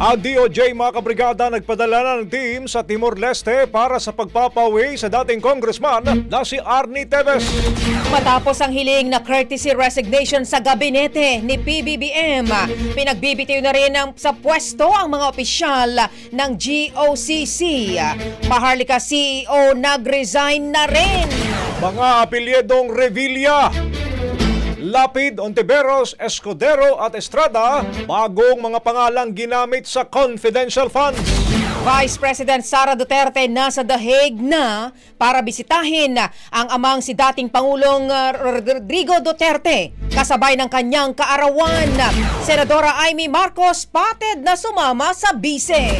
Ang DOJ mga kabrigada nagpadala na ng team sa Timor-Leste para sa pagpapawi sa dating congressman na si Arnie Teves. Matapos ang hiling na courtesy resignation sa gabinete ni PBBM, pinagbibitiw na rin ng, sa pwesto ang mga opisyal ng GOCC. Maharlika CEO nag-resign na rin. Mga apilyedong Revilla, Lapid, Ontiveros, Escudero at Estrada, bagong mga pangalang ginamit sa confidential funds. Vice President Sara Duterte nasa The Hague na para bisitahin ang amang si dating Pangulong uh, Rodrigo Duterte kasabay ng kanyang kaarawan. Senadora Amy Marcos patid na sumama sa bise.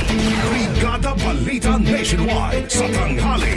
Brigada Balita Nationwide. Sa tanghali.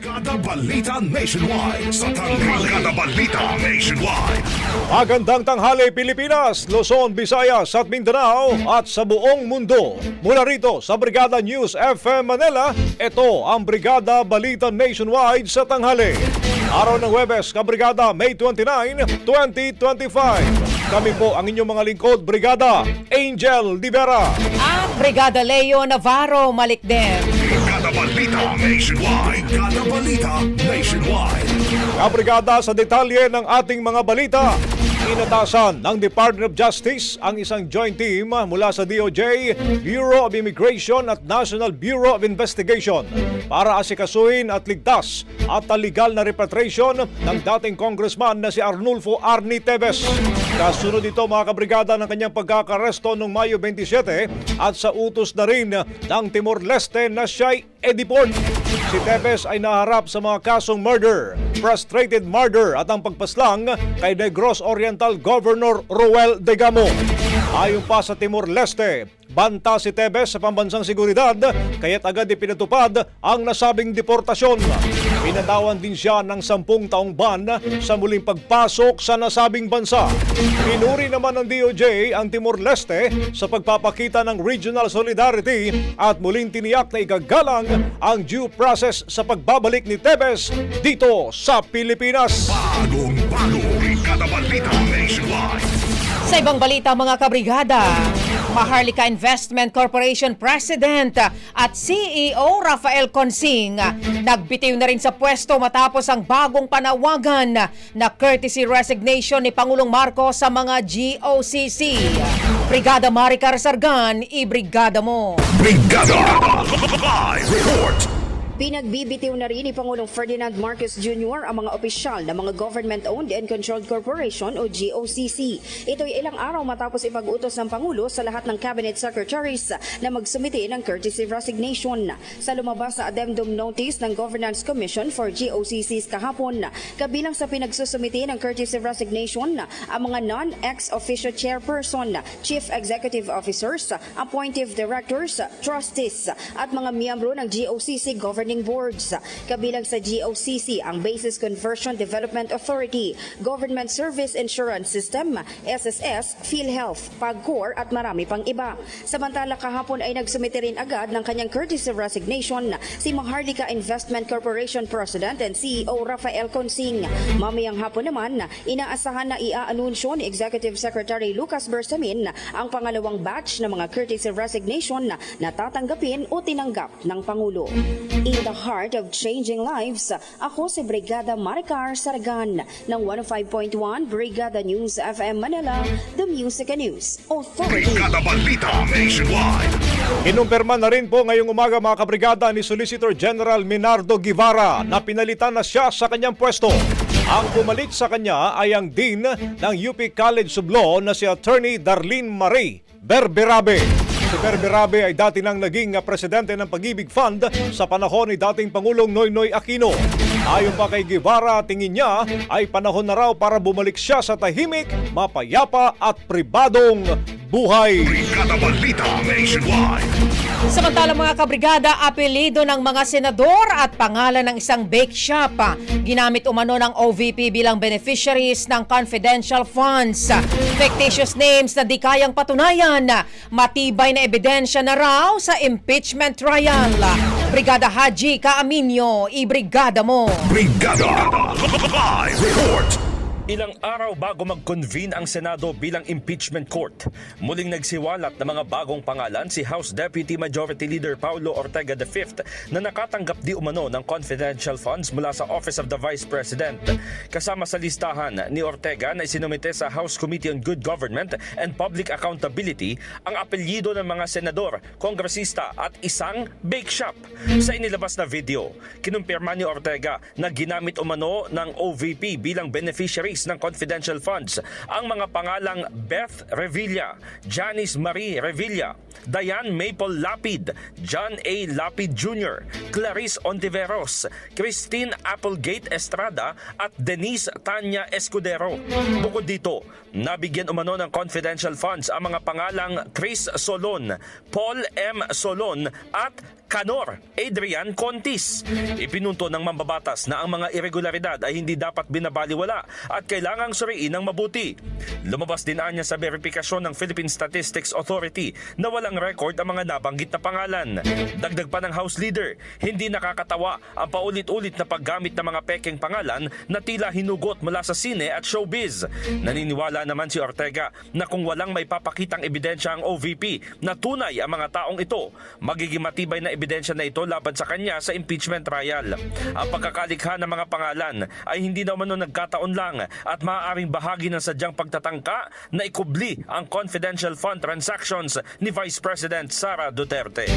Brigada Balita Nationwide. Sa tanghali. Brigada Balita Nationwide. Magandang tanghali Pilipinas, Luzon, Visayas at Mindanao at sa buong mundo. Mula rito sa Brigada News FM Manila, ito ang Brigada Balita Nationwide sa tanghali. Araw ng Webes, Kabrigada, May 29, 2025. Kami po ang inyong mga lingkod, Brigada Angel Divera. At Brigada Leo Navarro Malikden. Brigada Balita Nationwide. Brigada Balita Nationwide. Kabrigada sa detalye ng ating mga balita. Inatasan ng Department of Justice ang isang joint team mula sa DOJ, Bureau of Immigration at National Bureau of Investigation para asikasuhin at ligtas at legal na repatriation ng dating congressman na si Arnulfo Arni Teves. Kasunod ito mga kabrigada ng kanyang pagkakaresto noong Mayo 27 at sa utos na rin ng Timor-Leste na siya'y ediport. Si Teves ay naharap sa mga kasong murder, frustrated murder at ang pagpaslang kay Negros Oriental Governor Roel Degamo. Ayon pa sa Timor-Leste, banta si Tebes sa pambansang seguridad kaya't agad ipinatupad ang nasabing deportasyon. Pinatawan din siya ng sampung taong ban sa muling pagpasok sa nasabing bansa. Pinuri naman ng DOJ ang Timor-Leste sa pagpapakita ng regional solidarity at muling tiniyak na igagalang ang due process sa pagbabalik ni Tebes dito sa Pilipinas. Bagong bago, Brigada Balita Nationwide. Sa ibang balita mga kabrigada, Maharlika Investment Corporation President at CEO Rafael Consing nagbitiw na rin sa pwesto matapos ang bagong panawagan na courtesy resignation ni Pangulong Marcos sa mga GOCC. Brigada Maricar Sargan, i-brigada mo. Brigada Live Report. Pinagbibitiw na rin ni Pangulong Ferdinand Marcos Jr. ang mga opisyal ng mga Government-Owned and Controlled Corporation o GOCC. Ito'y ilang araw matapos ipag-utos ng Pangulo sa lahat ng Cabinet Secretaries na magsumite ng courtesy resignation. Sa lumabas na addendum notice ng Governance Commission for GOCCs kahapon, kabilang sa pinagsusumite ng courtesy resignation ang mga non-ex-officio chairperson, chief executive officers, appointive directors, trustees at mga miyembro ng GOCC governing boards. Kabilang sa GOCC ang Basis Conversion Development Authority, Government Service Insurance System, SSS, PhilHealth, PAGCOR at marami pang iba. Samantala kahapon ay nagsumite rin agad ng kanyang courtesy resignation si Maharlika Investment Corporation President and CEO Rafael Consing. Mamayang hapon naman, inaasahan na iaanunsyo ni Executive Secretary Lucas Bersamin ang pangalawang batch ng mga courtesy resignation na tatanggapin o tinanggap ng Pangulo. In the heart of changing lives, ako si Brigada Maricar Saragan ng 105.1 Brigada News FM Manila, The Music and News Authority. Brigada Balita Nationwide. Inumpirma na rin po ngayong umaga mga kabrigada ni Solicitor General Minardo Guevara na pinalitan na siya sa kanyang pwesto. Ang bumalik sa kanya ay ang Dean ng UP College of Law na si Attorney Darlene Marie Berberabe. Si Berberabe ay dati nang naging presidente ng Pag-ibig Fund sa panahon ni dating Pangulong Noynoy Aquino. Ayon pa kay Guevara, tingin niya ay panahon na raw para bumalik siya sa tahimik, mapayapa at pribadong buhay. Brigada Balita Nationwide. Samantala mga kabrigada, apelido ng mga senador at pangalan ng isang bake shop ginamit umano ng OVP bilang beneficiaries ng confidential funds. Fictitious names na di kayang patunayan. Matibay na ebidensya na raw sa impeachment trial. Brigada Haji Kaaminyo, i-brigada mo. Brigada Live Report. Ilang araw bago mag-convene ang Senado bilang impeachment court, muling nagsiwalat ng mga bagong pangalan si House Deputy Majority Leader Paulo Ortega V na nakatanggap di umano ng confidential funds mula sa Office of the Vice President. Kasama sa listahan ni Ortega na isinumite sa House Committee on Good Government and Public Accountability ang apelyido ng mga senador, kongresista at isang bake shop. Sa inilabas na video, kinumpirma ni Ortega na ginamit umano ng OVP bilang beneficiaries ng confidential funds ang mga pangalang Beth Revilla, Janice Marie Revilla, Diane Maple Lapid, John A. Lapid Jr., Clarice Ontiveros, Christine Applegate Estrada at Denise Tanya Escudero. Bukod dito, nabigyan umano ng confidential funds ang mga pangalang Chris Solon, Paul M. Solon at Canor Adrian Contis. Ipinunto ng mambabatas na ang mga irregularidad ay hindi dapat binabaliwala at kailangang suriin ng mabuti. Lumabas din anya sa verifikasyon ng Philippine Statistics Authority na walang record ang mga nabanggit na pangalan. Dagdag pa ng House Leader, hindi nakakatawa ang paulit-ulit na paggamit ng mga pekeng pangalan na tila hinugot mula sa sine at showbiz. Naniniwala naman si Ortega na kung walang may papakitang ebidensya ang OVP na tunay ang mga taong ito, magiging matibay na ebidensya na ito laban sa kanya sa impeachment trial. Ang pagkakalikha ng mga pangalan ay hindi na umano nagkataon lang at maaaring bahagi ng sadyang pagtatangka na ikubli ang confidential fund transactions ni Vice President Sara Duterte.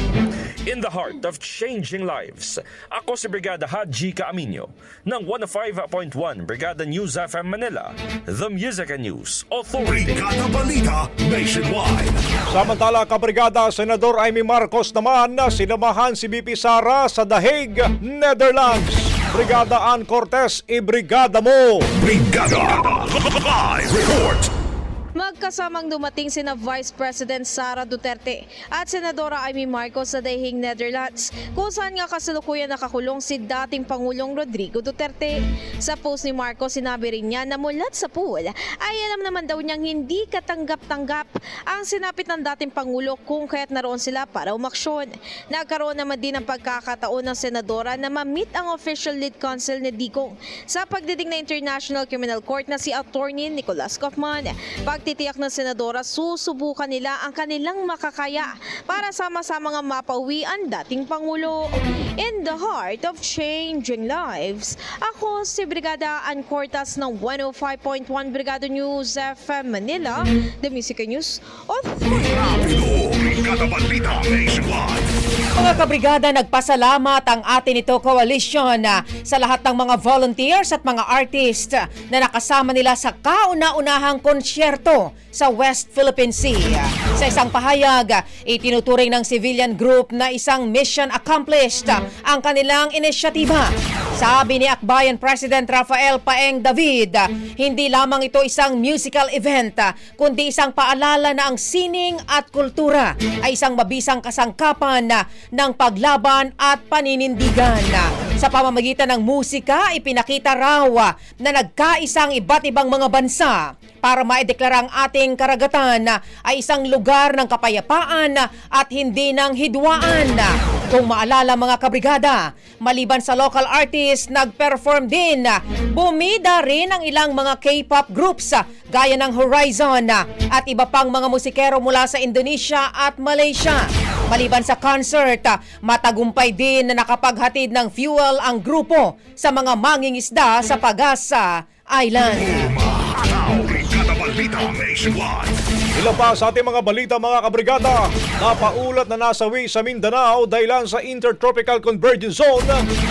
In the heart of changing lives, ako si Brigada Haji Kaaminyo ng 105.1 Brigada News FM Manila, The Music and News Authority. Brigada Balita Nationwide. Samantala, kabrigada, Senador Amy Marcos naman na sinamahan si BP Sara sa The Hague, Netherlands. Brigada Ann Cortez, i-brigada mo! Brigada Live Report. Magkasamang dumating sina Vice President Sara Duterte at Senadora Amy Marcos sa Dahing Netherlands kung saan nga kasalukuyan nakakulong si dating Pangulong Rodrigo Duterte. Sa post ni Marcos, sinabi rin niya na mulat sa pool ay alam naman daw niyang hindi katanggap-tanggap ang sinapit ng dating Pangulo kung kaya't naroon sila para umaksyon. Nagkaroon naman din ng pagkakataon ng Senadora na ma-meet ang official lead counsel ni Digong sa pagdidig na International Criminal Court na si Attorney Nicolas Kaufman. Pagtitiyak ng Senadora, susubukan nila ang kanilang makakaya para sama-sama nga mapauwi ang dating Pangulo. In the heart of changing lives, ako si Brigada Ann Cortas ng 105.1 Brigada News FM Manila, The Music News Authority. Mga kabrigada, nagpasalamat ang atin ito coalition na sa lahat ng mga volunteers at mga artist na nakasama nila sa kauna-unahang konsyerto sa West Philippine Sea. Sa isang pahayag, itinuturing ng civilian group na isang mission accomplished ang kanilang inisyatiba. Sabi ni Akbayan President Rafael Paeng David, hindi lamang ito isang musical event, kundi isang paalala na ang sining at kultura ay isang mabisang kasangkapan ng paglaban at paninindigan. Sa pamamagitan ng musika, ipinakita raw na nagkaisang iba't ibang mga bansa para maideklara ang ating karagatan ay isang lugar ng kapayapaan at hindi ng hidwaan. Kung maalala mga kabrigada, maliban sa local artists, nag-perform din. Bumida rin ang ilang mga K-pop groups gaya ng Horizon at iba pang mga musikero mula sa Indonesia at Malaysia. Maliban sa concert, matagumpay din na nakapaghatid ng fuel ang grupo sa mga mangingisda sa Pagasa Island. Ilan pa sa ating mga balita mga kabrigada, napaulat na nasawi sa Mindanao dahilan sa Intertropical Convergence Zone,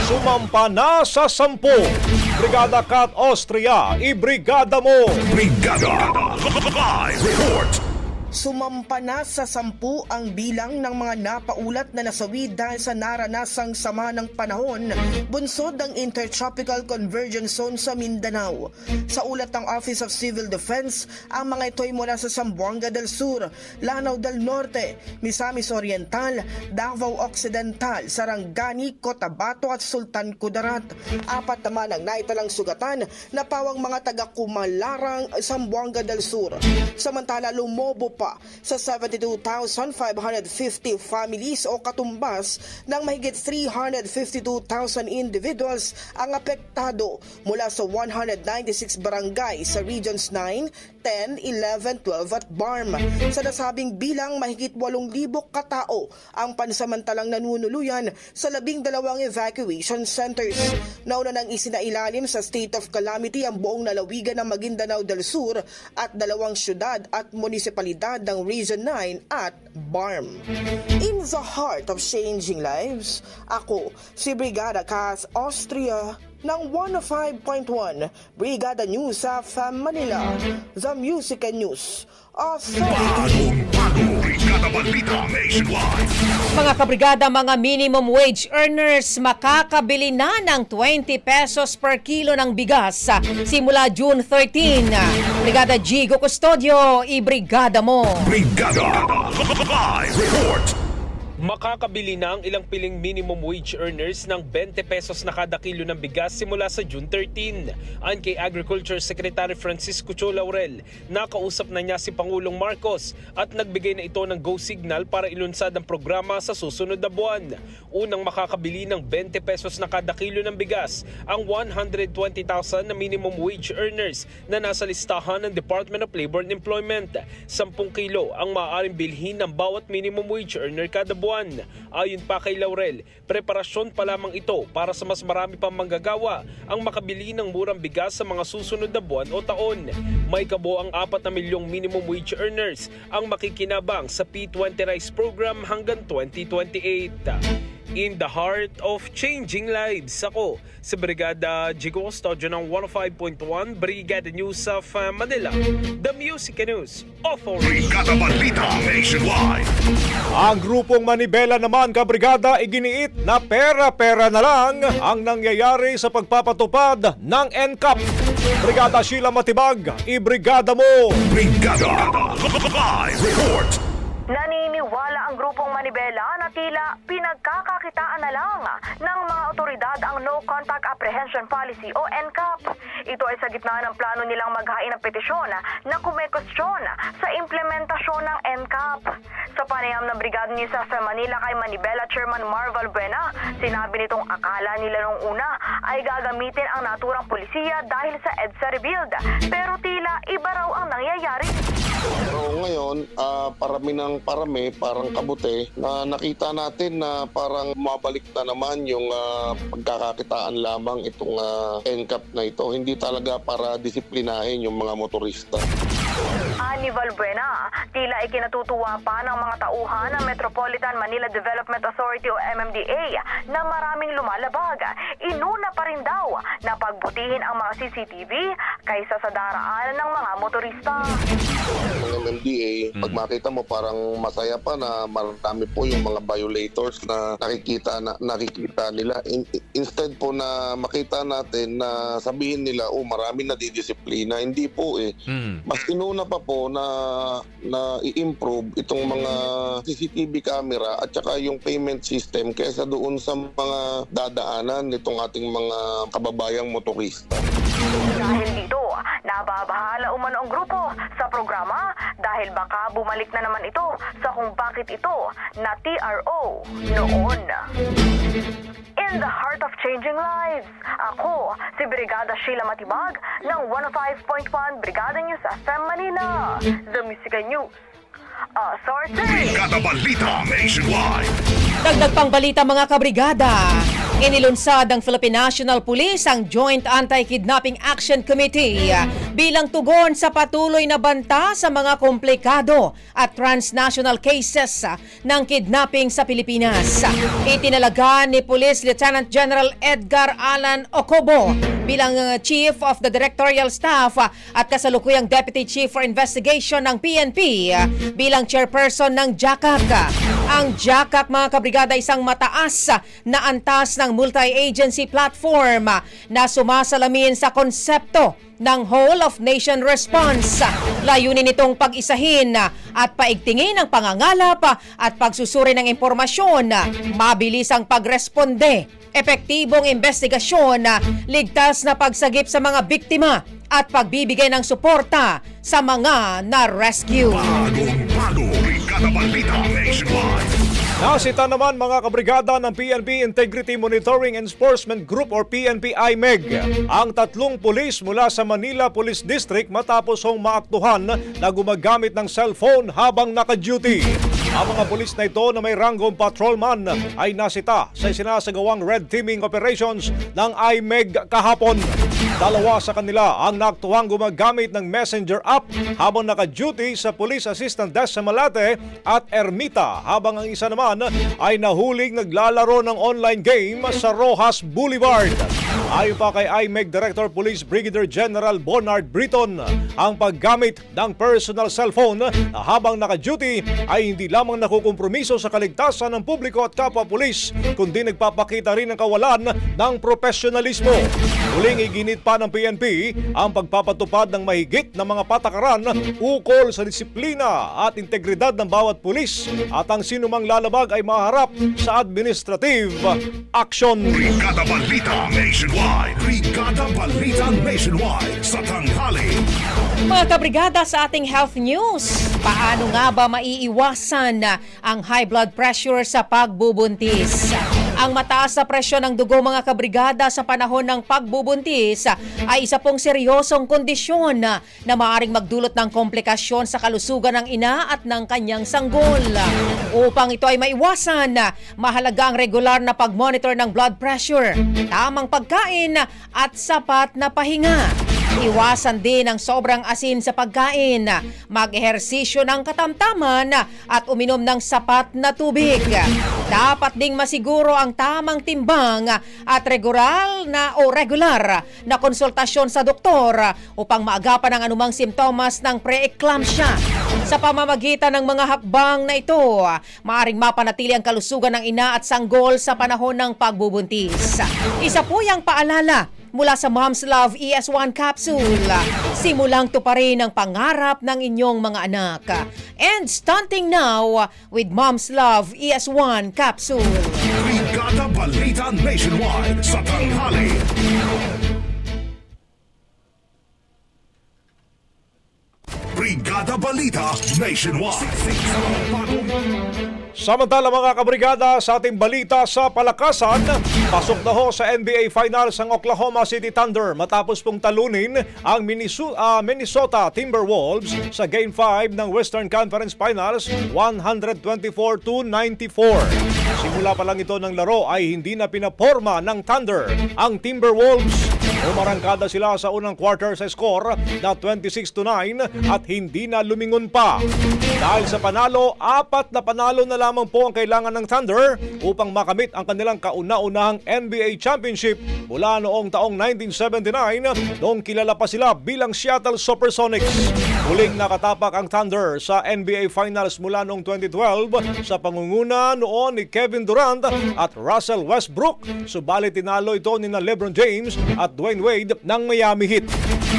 sumampa na sa sampu. Brigada Cat Austria, ibrigada mo! Brigada Live Report. Sumampa na sa sampu ang bilang ng mga napaulat na nasawi dahil sa naranasang sama ng panahon bunsod ng Intertropical Convergence Zone sa Mindanao. Sa ulat ng Office of Civil Defense, ang mga ito ay mula sa Zamboanga del Sur, Lanao del Norte, Misamis Oriental, Davao Occidental, Sarangani, Cotabato at Sultan Kudarat. Apat naman ang naitalang sugatan na pawang mga taga Kumalarang, Zamboanga del Sur. Samantala lumobo pa sa 72,550 families o katumbas ng mahigit 352,000 individuals ang apektado mula sa 196 barangay sa Regions 9, 10, 11, 12 at BARM. Sa nasabing bilang mahigit 8,000 katao ang pansamantalang nanunuluyan sa labing dalawang evacuation centers. Nauna nang isinailalim sa state of calamity ang buong lalawigan ng Maguindanao del Sur at dalawang syudad at munisipalidad ng Region 9 at BARM. In the heart of changing lives, ako si Brigada Cas Austria ng 105.1 Brigada News sa FM Manila, The Music and News Authority. Mga kabrigada, mga minimum wage earners makakabili na ng 20 pesos per kilo ng bigas sa simula June 13. Brigada Gigo Custodio, ibrigada mo. Brigada Live Report. Makakabili na ang ilang piling minimum wage earners ng 20 pesos na kada kilo ng bigas simula sa June 13. Ayon kay Agriculture Secretary Francisco Cho Laurel, nakausap na niya si Pangulong Marcos at nagbigay na ito ng go signal para ilunsad ang programa sa susunod na buwan. Unang makakabili ng 20 pesos na kada kilo ng bigas ang 120,000 na minimum wage earners na nasa listahan ng Department of Labor and Employment. 10 kilo ang maaaring bilhin ng bawat minimum wage earner kada buwan. Ayon pa kay Laurel, preparasyon pa lamang ito para sa mas marami pang manggagawa ang makabili ng murang bigas sa mga susunod na buwan o taon. May kabo ang 4 na milyong minimum wage earners ang makikinabang sa P20 Rice Program hanggang 2028. In the heart of changing lives. Ako si Brigada Jigo Studio ng 105.1 Brigada News of uh, Manila. The Music and News Authority. Brigada Balita Nationwide. Ang grupong Manibela naman, kabrigada, iginiit na pera-pera na lang ang nangyayari sa pagpapatupad ng NCAP. Brigada Sheila Matibag, ibrigada mo! Brigada Live Report. Naniniwala ang grupong Manibela tila pinagkakakitaan na lang ng mga otoridad ang No Contact Apprehension Policy o NCAP. Ito ay sa gitna ng plano nilang maghain ng petisyon na kumekostyon sa implementasyon ng NCAP. Sa panayam ng Brigada News sa Manila kay Manibela Chairman Marvel Buena, sinabi nitong akala nila nung una ay gagamitin ang naturang polisiya dahil sa EDSA rebuild. Pero tila iba raw ang nangyayari. Ngayon, ah, parami ng parami, parang kabute, na nakita natin na parang mabalik na naman yung ah, pagkakakitaan lamang itong ah, NCAP na ito. Hindi talaga para disiplinahin yung mga motorista. Ani Valbuena, tila ikinatutuwa pa ng mga tauhan ng Metropolitan Manila Development Authority o MMDA na maraming lumalabag. Inuna pa rin daw na pagbutihin ang mga CCTV kaysa sa daraan ng mga motorista. Ng MMDA, pag makita mo parang masaya pa na marami po yung mga violators na nakikita na nakikita nila. In- instead po na makita natin na sabihin nila, oh marami na didisiplina. Hindi po eh. Mas inuna pa po na na i-improve itong mga CCTV camera at saka yung payment system kaysa doon sa mga dadaanan nitong ating mga kababayang motorista. Dahil dito, nababahala umano ang grupo sa programa dahil baka bumalik na naman ito sa kung bakit ito na TRO noon. In the heart of changing lives, ako si Brigada Sheila Matibag ng 105.1 Brigada News FM Manila, The Music News. Authority! Brigada Balita Nationwide. Dagdag pang balita mga kabrigada. Inilunsad ng Philippine National Police ang Joint Anti-Kidnapping Action Committee bilang tugon sa patuloy na banta sa mga komplikado at transnational cases ng kidnapping sa Pilipinas. Itinalaga ni Police Lieutenant General Edgar Alan Ocobo bilang uh, Chief of the Directorial Staff uh, at kasalukuyang Deputy Chief for Investigation ng PNP uh, bilang chairperson ng JACAC. Ang JACAC mga kabrigada isang mataas uh, na antas ng multi-agency platform uh, na sumasalamin sa konsepto ng Whole of Nation Response. Layunin nitong pag-isahin at paigtingin ang pangangalap at pagsusuri ng impormasyon, mabilis ang pagresponde epektibong investigasyon, ligtas na pagsagip sa mga biktima at pagbibigay ng suporta sa mga na-rescue. Nasita naman mga kabrigada ng PNP Integrity Monitoring Enforcement Group or PNP IMEG ang tatlong pulis mula sa Manila Police District matapos hong maaktuhan na gumagamit ng cellphone habang naka-duty. Ang mga pulis na ito na may ranggong patrolman ay nasita sa sinasagawang red teaming operations ng IMEG kahapon. Dalawa sa kanila ang naaktuhang gumagamit ng messenger app habang naka-duty sa Police Assistant Desk sa Malate at Ermita habang ang isa naman ay nahuling naglalaro ng online game sa Rojas Boulevard. Ayon pa kay IMEG Director Police Brigadier General Bernard Britton, ang paggamit ng personal cellphone na habang naka-duty ay hindi lamang nakukompromiso sa kaligtasan ng publiko at kapwa pulis, kundi nagpapakita rin ng kawalan ng profesionalismo. Muling iginit pa ng PNP ang pagpapatupad ng mahigit na mga patakaran ukol sa disiplina at integridad ng bawat pulis at ang sinumang lalabag ay maharap sa administrative action. Brigada Balita Nationwide. Brigada Balita Nationwide. Sa tanghali. Mga kabrigada sa ating health news, paano nga ba maiiwasan ang high blood pressure sa pagbubuntis? Ang mataas na presyon ng dugo mga kabrigada sa panahon ng pagbubuntis ay isa pong seryosong kondisyon na, na maaaring magdulot ng komplikasyon sa kalusugan ng ina at ng kanyang sanggol. Upang ito ay maiwasan, mahalaga ang regular na pag-monitor ng blood pressure, tamang pagkain at sapat na pahinga. Iwasan din ang sobrang asin sa pagkain. Mag-ehersisyo ng katamtaman at uminom ng sapat na tubig. Dapat ding masiguro ang tamang timbang at regular na o regular na konsultasyon sa doktor upang maagapan ang anumang simptomas ng preeclampsia. Sa pamamagitan ng mga hakbang na ito, maaring mapanatili ang kalusugan ng ina at sanggol sa panahon ng pagbubuntis. Isa po yung paalala mula sa Mom's Love ES1 Capsule. Simulang tuparin ang pangarap ng inyong mga anak. And stunting now with Mom's Love ES1 Capsule. Brigada Balita Nationwide sa tanghali. Brigada Balita Nationwide. Samantala mga kabrigada sa ating balita sa palakasan, pasok na ho sa NBA Finals ang Oklahoma City Thunder matapos pong talunin ang Minnesota, ah, Minnesota Timberwolves sa Game 5 ng Western Conference Finals 124-94. Simula pa lang ito ng laro ay hindi na pinaporma ng Thunder ang Timberwolves. Umarangkada sila sa unang quarter sa score na 26-9 at hindi na lumingon pa. Dahil sa panalo, apat na panalo na lamang po ang kailangan ng Thunder upang makamit ang kanilang kauna-unahang NBA Championship mula noong taong 1979 noong kilala pa sila bilang Seattle Supersonics. Muling nakatapak ang Thunder sa NBA Finals mula noong 2012 sa pangunguna noon ni Kevin Durant at Russell Westbrook. Subalit tinalo ito ni na LeBron James at Dwayne Wade ng Miami Heat.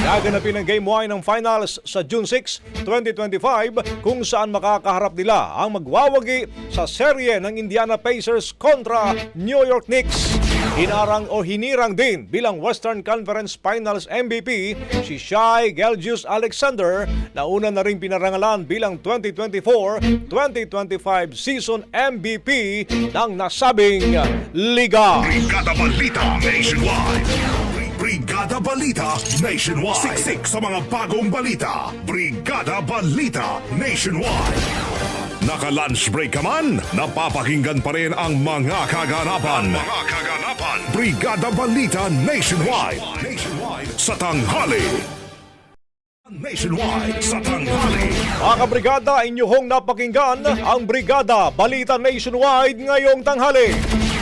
Gaganapin ang Game 1 ng Finals sa June 6, 2025 kung saan makakaharap nila ang magwawagi sa serye ng Indiana Pacers kontra New York Knicks. Hinarang o hinirang din bilang Western Conference Finals MVP si Shai Gelgius Alexander na una na rin pinarangalan bilang 2024-2025 season MVP ng nasabing liga. Brigada Balita Nationwide. Brigada Balita Nationwide. Siksik sa mga bagong balita. Brigada Balita Nationwide. Naka-lunch break ka man, napapakinggan pa rin ang mga kaganapan. mga kaganapan. Brigada Balita Nationwide. Nationwide sa tanghali. Nationwide sa tanghali. Mga kabrigada, inyong napakinggan ang Brigada Balita Nationwide ngayong tanghali.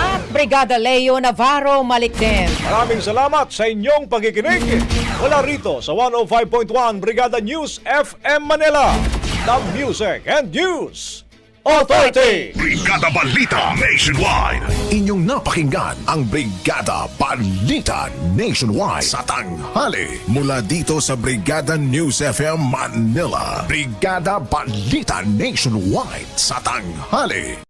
At Brigada Leo Navarro Malikden. Maraming salamat sa inyong pagkikinig. Mula rito sa 105.1 Brigada News FM Manila. The Music and News Authority. Brigada Balita Nationwide. Inyong napakinggan ang Brigada Balita Nationwide sa tanghali mula dito sa Brigada News FM Manila. Brigada Balita Nationwide sa tanghali.